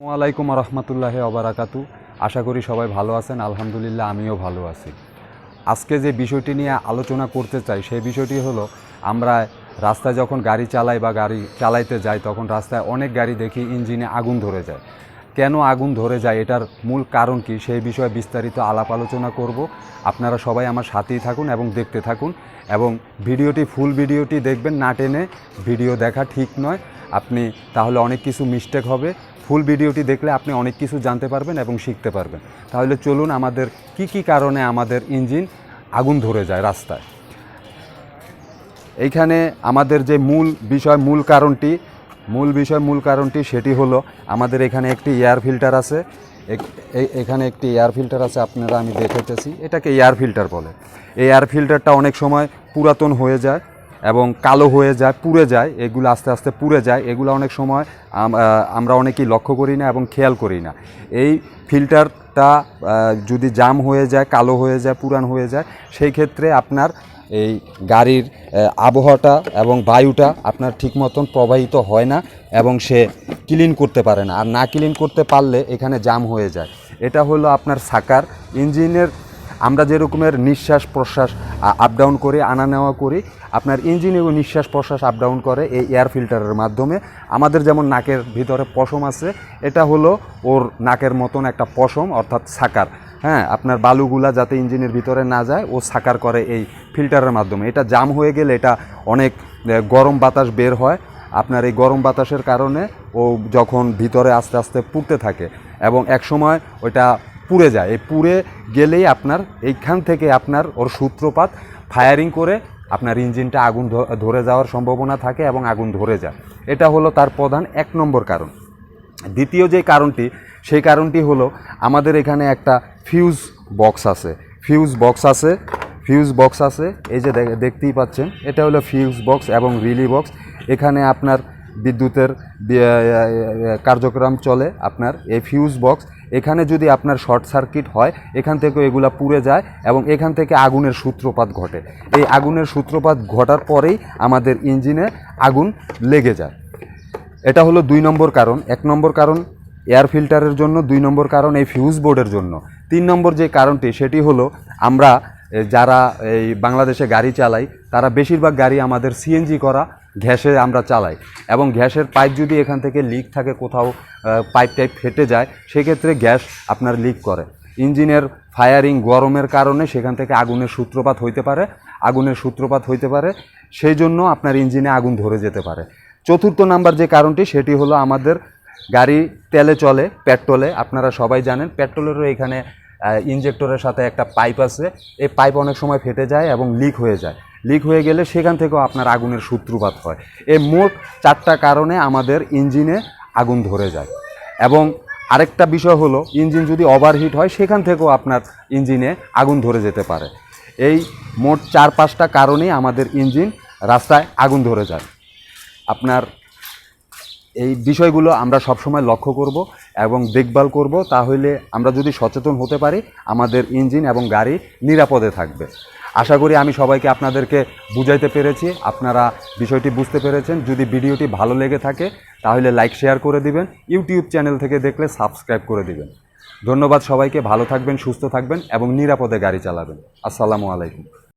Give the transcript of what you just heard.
আসসালামাইকুম রহমতুল্লাহ অবরাকাতু আশা করি সবাই ভালো আছেন, আলহামদুলিল্লাহ আমিও ভালো আছি। আজকে যে বিষয়টি নিয়ে আলোচনা করতে চাই, সেই বিষয়টি হলো, আমরা রাস্তায় যখন গাড়ি চালাই বা গাড়ি চালাইতে যাই, তখন রাস্তায় অনেক গাড়ি দেখি ইঞ্জিনে আগুন ধরে যায়। কেন আগুন ধরে যায়, এটার মূল কারণ কি, সেই বিষয়ে বিস্তারিত আলাপ আলোচনা করব। আপনারা সবাই আমার সাথেই থাকুন এবং দেখতে থাকুন। এবং ভিডিওটি, ফুল ভিডিওটি দেখবেন না টেনে, ভিডিও দেখা ঠিক নয়। আপনি তাহলে অনেক কিছু মিস্টেক হবে। ফুল ভিডিওটি দেখলে আপনি অনেক কিছু জানতে পারবেন এবং শিখতে পারবেন। তাহলে চলুন আমাদের কি কি কারণে আমাদের ইঞ্জিন আগুন ধরে যায় রাস্তায়। এইখানে আমাদের যে মূল বিষয়, মূল কারণটি, মূল বিষয়, মূল কারণটি সেটি হলো আমাদের এখানে একটি এয়ার ফিল্টার আছে। এখানে একটি এয়ার ফিল্টার আছে, আপনারা আমি দেখাইতেছি এটাকে এয়ার ফিল্টার বলে। এই এয়ার ফিল্টারটা অনেক সময় পুরাতন হয়ে যায়। এবং কালো হয়ে যায়, পুড়ে যায়, এগুলো আস্তে আস্তে পুড়ে যায়, এগুলো অনেক সময় আমরা অনেকেই লক্ষ্য করি না এবং খেয়াল করি না। এই ফিল্টারটা যদি জাম হয়ে যায়, কালো হয়ে যায়, পুরান হয়ে যায়, সেই ক্ষেত্রে আপনার এই গাড়ির আবহাওয়াটা এবং বায়ুটা আপনার ঠিক মতন প্রবাহিত হয় না এবং সে ক্লিন করতে পারে না। আর না ক্লিন করতে পারলে এখানে জাম হয়ে যায়। এটা হলো আপনার সাকার। ইঞ্জিনের আমরা যে রকমের নিঃশ্বাস প্রশ্বাস আপ ডাউন করি, আনা নেওয়া করি, আপনার ইঞ্জিনেও নিঃশ্বাস প্রশ্বাস আপ ডাউন করে এই এয়ার ফিল্টারের মাধ্যমে। আমাদের যেমন নাকের ভিতরে পশম আছে, এটা হলো ওর নাকের মতন একটা পশম, অর্থাৎ সাকার। হ্যাঁ আপনার বালুগুলা যাতে ইঞ্জিনের ভিতরে না যায়, ও সাকার করে এই ফিল্টারের মাধ্যমে। এটা জাম হয়ে গেলে এটা অনেক গরম বাতাস বের হয়। আপনার এই গরম বাতাসের কারণে ও যখন ভিতরে আস্তে আস্তে পুড়তে থাকে এবং এক সময় ওইটা পুড়ে যায়। এই পুড়ে গেলেই আপনার এইখান থেকে আপনার ওর সূত্রপাত ফায়ারিং করে আপনার ইঞ্জিনটা আগুন ধরে যাওয়ার সম্ভাবনা থাকে এবং আগুন ধরে যায়। এটা হলো তার প্রধান এক নম্বর কারণ। দ্বিতীয় যে কারণটি, সেই কারণটি হলো আমাদের এখানে একটা ফিউজ বক্স আছে। ফিউজ বক্স আছে ফিউজ বক্স আছে। এই যে দেখতেই পাচ্ছেন, এটা হলো ফিউজ বক্স এবং রিলি বক্স এখানে আপনার বিদ্যুতের কার্যক্রম চলে আপনার এই ফিউজ বক্স এখানে যদি আপনার শর্ট সার্কিট হয়, এখান থেকে এগুলা পুড়ে যায় এবং এখান থেকে আগুনের সূত্রপাত ঘটে। এই আগুনের সূত্রপাত ঘটার পরেই আমাদের ইঞ্জিনে আগুন লেগে যায়। এটা হলো দুই নম্বর কারণ। এক নম্বর কারণ, এয়ার ফিল্টারের জন্য। দুই নম্বর কারণ, এই ফিউজ বোর্ডের জন্য। তিন নম্বর যে কারণটি, সেটি হলো আমরা যারা এই বাংলাদেশে গাড়ি চালাই, তারা বেশিরভাগ গাড়ি আমাদের সিএনজি করা গ্যাসে আমরা চালাই। এবং গ্যাসের পাইপ যদি এখান থেকে লিক থাকে কোথাও পাইপ টাইপ ফেটে যায়, সেক্ষেত্রে গ্যাস আপনার লিক করে। ইঞ্জিনের ফায়ারিং গরমের কারণে সেখান থেকে আগুনের সূত্রপাত হইতে পারে, আগুনের সূত্রপাত হইতে পারে, সেই জন্য আপনার ইঞ্জিনে আগুন ধরে যেতে পারে। চতুর্থ নাম্বার যে কারণটি, সেটি হলো আমাদের গাড়ি তেলে চলে, পেট্রোলে। আপনারা সবাই জানেন, পেট্রোলেরও এখানে ইঞ্জেক্টরের সাথে একটা পাইপ আছে। এই পাইপ অনেক সময় ফেটে যায় এবং লিক হয়ে যায়। লিক হয়ে গেলে সেখান থেকেও আপনার আগুনের সূত্রপাত হয়। এই মোট চারটা কারণে আমাদের ইঞ্জিনে আগুন ধরে যায়। এবং আরেকটা বিষয় হলো, ইঞ্জিন যদি ওভারহিট হয়, সেখান থেকেও আপনার ইঞ্জিনে আগুন ধরে যেতে পারে। এই মোট চার পাঁচটা কারণেই আমাদের ইঞ্জিন রাস্তায় আগুন ধরে যায়। আপনার এই বিষয়গুলো আমরা সবসময় লক্ষ্য করব এবং দেখভাল করব, তাহলে আমরা যদি সচেতন হতে পারি, আমাদের ইঞ্জিন এবং গাড়ি নিরাপদে থাকবে। আশা করি আমি সবাইকে আপনাদেরকে বুঝাইতে পেরেছি, আপনারা বিষয়টি বুঝতে পেরেছেন। যদি ভিডিওটি ভালো লেগে থাকে, তাহলে লাইক, শেয়ার করে দিবেন, ইউটিউব চ্যানেল থেকে দেখলে সাবস্ক্রাইব করে দিবেন। ধন্যবাদ সবাইকে, ভালো থাকবেন, সুস্থ থাকবেন এবং নিরাপদে গাড়ি চালাবেন। আসসালামু আলাইকুম।